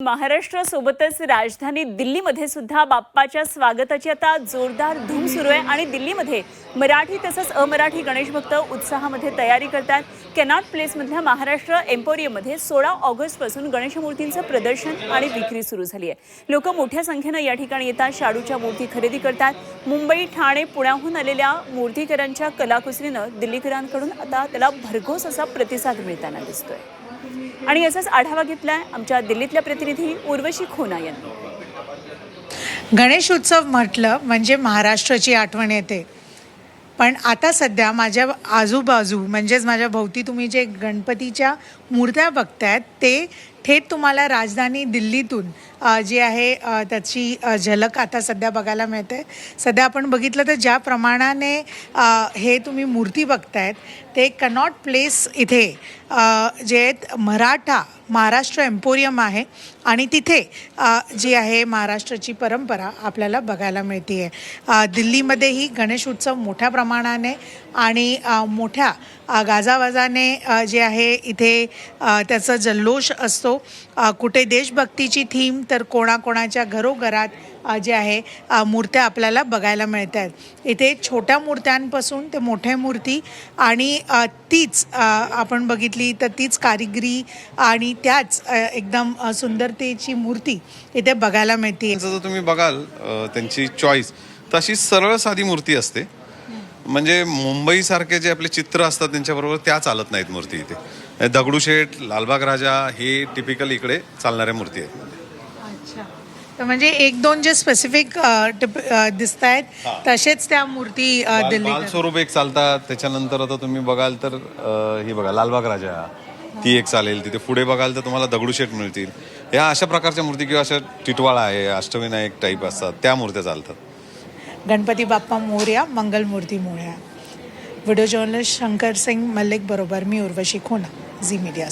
महाराष्ट्रासोबतच राजधानी दिल्लीमध्ये सुद्धा बाप्पाच्या स्वागताची आता जोरदार धूम सुरू आहे आणि दिल्लीमध्ये मराठी तसंच अमराठी गणेश भक्त उत्साहामध्ये तयारी करतात. कॅनॉट प्लेसमधल्या महाराष्ट्र एम्पोरियममध्ये सोळा ऑगस्टपासून गणेशमूर्तींचं प्रदर्शन आणि विक्री सुरू झाली आहे. लोक मोठ्या संख्येनं या ठिकाणी येतात शाडूच्या मूर्ती खरेदी करतात. मुंबई ठाणे पुण्याहून आलेल्या मूर्तीकरांच्या कलाकुसरीनं दिल्लीकरांकडून आता त्याला भरघोस असा प्रतिसाद मिळताना दिसतोय. आणि याचाच आढावा घेतलाय आमच्या दिल्लीतल्या प्रतिनिधी उर्वशी खोना यांनी. गणेश उत्सव म्हटलं म्हणजे महाराष्ट्राची आठवण येते. पण आता सध्या माझ्या आजूबाजू म्हणजेच माझ्या भोवती तुम्ही जे गणपतीच्या मूर्त्या बघतायत ते थेट तुम्हाला राजधानी दिल्लीतून जी आहे त्याची झलक आता सध्या बघायला मिळते. सध्या आपण बघितलं तर ज्या प्रमाणाने हे तुम्ही मूर्ती बघतायत ते कनॉट प्लेस इथे जे आहेत मराठा महाराष्ट्र एम्पोरियम आहे आणि तिथे जी आहे महाराष्ट्राची परंपरा आपल्याला बघायला मिळते आहे दिल्लीमध्येही गणेश उत्सव मोठ्या प्रमाणाने आणि मोठ्या गाजावाजाने जे आहे इथे त्याचा जल्लोष असतो. कुठे देशभक्तीची थीम तर कोणाकोणाच्या घरोघरात जे आहे मूर्त्या आपल्याला बघायला मिळत आहेत इथे छोट्या मूर्त्यांपासून ते मोठ्या मूर्ती आणि तीच आपण बघितली तर तीच कारिगिरी आणि त्याच एकदम सुंदरतेची मूर्ती इथे बघायला मिळते जर तुम्ही बघाल त्यांची चॉईस तशी सरळ साधी मूर्ती असते. म्हणजे मुंबईसारखे जे आपले चित्र असतात त्यांच्याबरोबर त्या चालत नाहीत मूर्ती इथे. दगडूशेठ लालबाग राजा हे टिपिकल इकडे चालणाऱ्या मूर्ती आहेत. तर म्हणजे एक दोन जे स्पेसिफिक दिसत आहेत तसेच त्या मूर्ती बाल स्वरूप एक चालतात त्याच्यानंतर आता तुम्ही बघाल तर ही बघा लालबाग राजा ती एक चालेल तिथे पुढे बघाल तर तुम्हाला दगडूशेठ मिळतील. या अशा प्रकारच्या मूर्ती किंवा अशा टिटवाळा आहे अष्टविनायक टाईप असतात त्या मूर्त्या चालतात. गणपती बाप्पा मोर्या मंगलमूर्ती मोर्या. व्हिडिओ जर्नलिस्ट शंकर सिंग मल्लिक बरोबर मी उर्वशी खोना झी मीडिया.